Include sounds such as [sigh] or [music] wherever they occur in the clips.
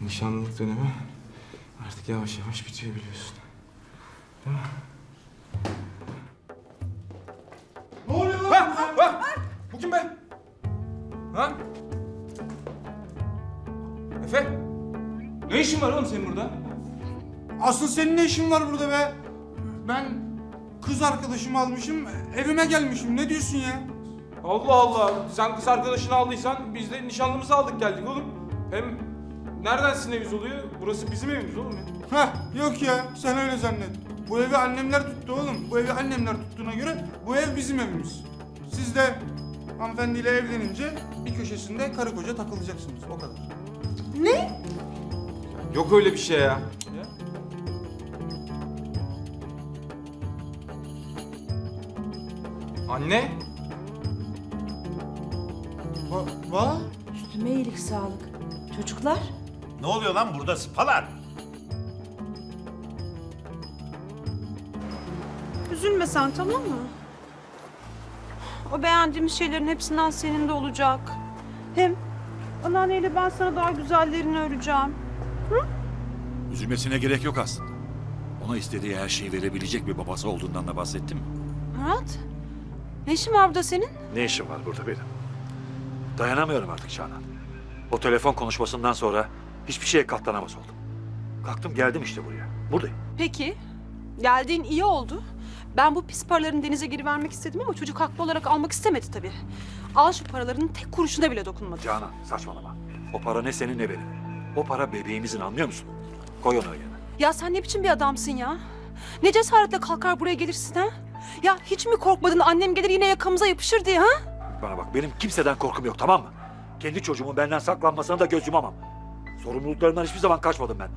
Nişanlılık dönemi artık yavaş yavaş bitiyor biliyorsun. Değil mi? Ne oluyor lan? Bak, bak! Bu kim be? Ha? Efe? Ne işin var oğlum senin burada? Asıl senin ne işin var burada be? Ben kız arkadaşımı almışım, evime gelmişim. Ne diyorsun ya? Allah Allah. Sen kız arkadaşını aldıysan biz de nişanlımızı aldık geldik oğlum. Hem nereden sizin eviniz oluyor? Burası bizim evimiz oğlum ya. Heh, yok ya. Sen öyle zannet. Bu evi annemler tuttu oğlum. Bu evi annemler tuttuğuna göre bu ev bizim evimiz. Siz de hanımefendiyle evlenince bir köşesinde karı koca takılacaksınız. O kadar. Yok öyle bir şey ya. Anne? Va? va? Üstüme iyilik sağlık. Çocuklar? Ne oluyor lan burada spalar? Üzülme sen tamam mı? O beğendiğimiz şeylerin hepsinden senin de olacak. Hem anneanneyle ben sana daha güzellerini öreceğim. Üzülmesine gerek yok aslında. Ona istediği her şeyi verebilecek bir babası olduğundan da bahsettim. Murat, ne işin var burada senin? Ne işim var burada benim? Dayanamıyorum artık Canan. O telefon konuşmasından sonra hiçbir şeye katlanamaz oldum. Kalktım geldim işte buraya. Buradayım. Peki, geldiğin iyi oldu. Ben bu pis paraların denize geri vermek istedim ama çocuk haklı olarak almak istemedi tabii. Al şu paraların tek kuruşuna bile dokunmadı. Canan saçmalama. O para ne senin ne benim. O para bebeğimizin anlıyor musun? Koy onu yerine. Ya sen ne biçim bir adamsın ya? Ne cesaretle kalkar buraya gelirsin ha? Ya hiç mi korkmadın annem gelir yine yakamıza yapışır diye ha? Bana bak benim kimseden korkum yok tamam mı? Kendi çocuğumun benden saklanmasına da göz yumamam. Sorumluluklarımdan hiçbir zaman kaçmadım ben.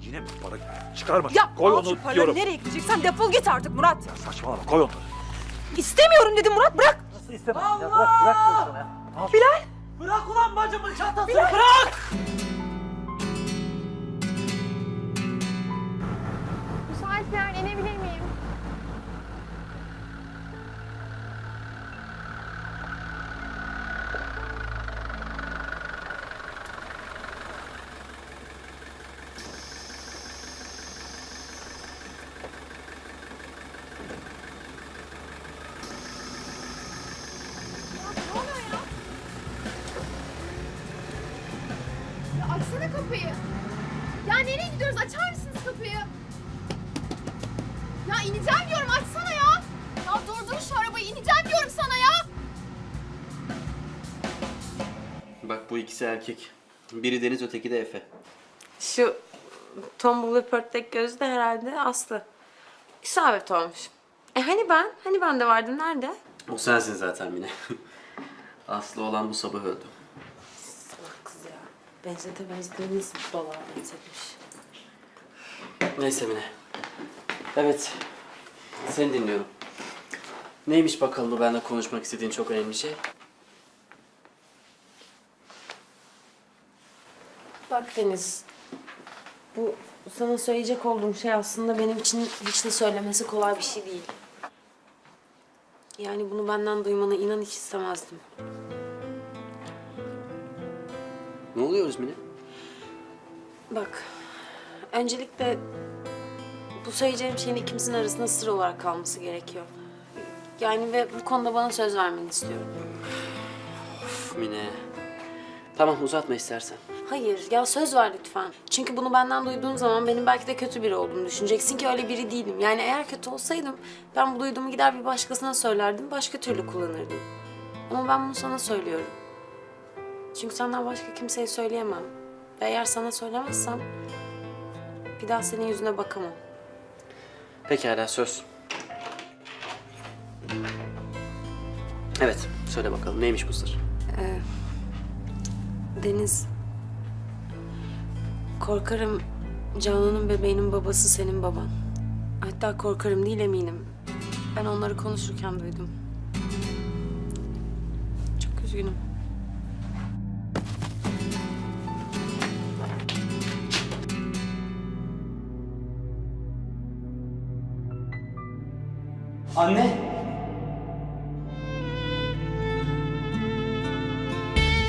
Yine mi para çıkarma. Ya koy al onu şu paraları diyorum. nereye gideceksen defol git artık Murat. Saçmalama koy onları. İstemiyorum dedim Murat bırak. Nasıl istemem ya bırak bırak ya. Bilal. Bırak ulan bacımın çantasını bırak! Kapıyı. Ya nereye gidiyoruz? Açar mısınız kapıyı? Ya ineceğim diyorum açsana ya. Ya durdur şu arabayı ineceğim diyorum sana ya. Bak bu ikisi erkek. Biri Deniz öteki de Efe. Şu tombul ve pörtlek gözlü de herhalde Aslı. İsabet olmuş. E hani ben? Hani ben de vardım. Nerede? O sensin zaten Mine. [laughs] Aslı olan bu sabah öldü. Ya. Benzete benzediğimiz dolar benzetmiş. Neyse Mine. Evet. Seni dinliyorum. Neymiş bakalım bu benimle konuşmak istediğin çok önemli şey? Bak Deniz. Bu sana söyleyecek olduğum şey aslında benim için hiç de söylemesi kolay bir şey değil. Yani bunu benden duymanı inan hiç istemezdim. Ne oluyoruz Mine? Bak, öncelikle bu söyleyeceğim şeyin ikimizin arasında sır olarak kalması gerekiyor. Yani ve bu konuda bana söz vermeni istiyorum. Uf Mine. Tamam uzatma istersen. Hayır, ya söz ver lütfen. Çünkü bunu benden duyduğun zaman benim belki de kötü biri olduğumu düşüneceksin ki öyle biri değilim. Yani eğer kötü olsaydım ben bu duyduğumu gider bir başkasına söylerdim, başka türlü kullanırdım. Ama ben bunu sana söylüyorum. Çünkü senden başka kimseye söyleyemem. Ve eğer sana söylemezsem bir daha senin yüzüne bakamam. Pekala söz. Evet söyle bakalım neymiş bu sır? Deniz, korkarım Canan'ın bebeğinin babası senin baban. Hatta korkarım değil eminim. Ben onları konuşurken duydum. Çok üzgünüm. Anne!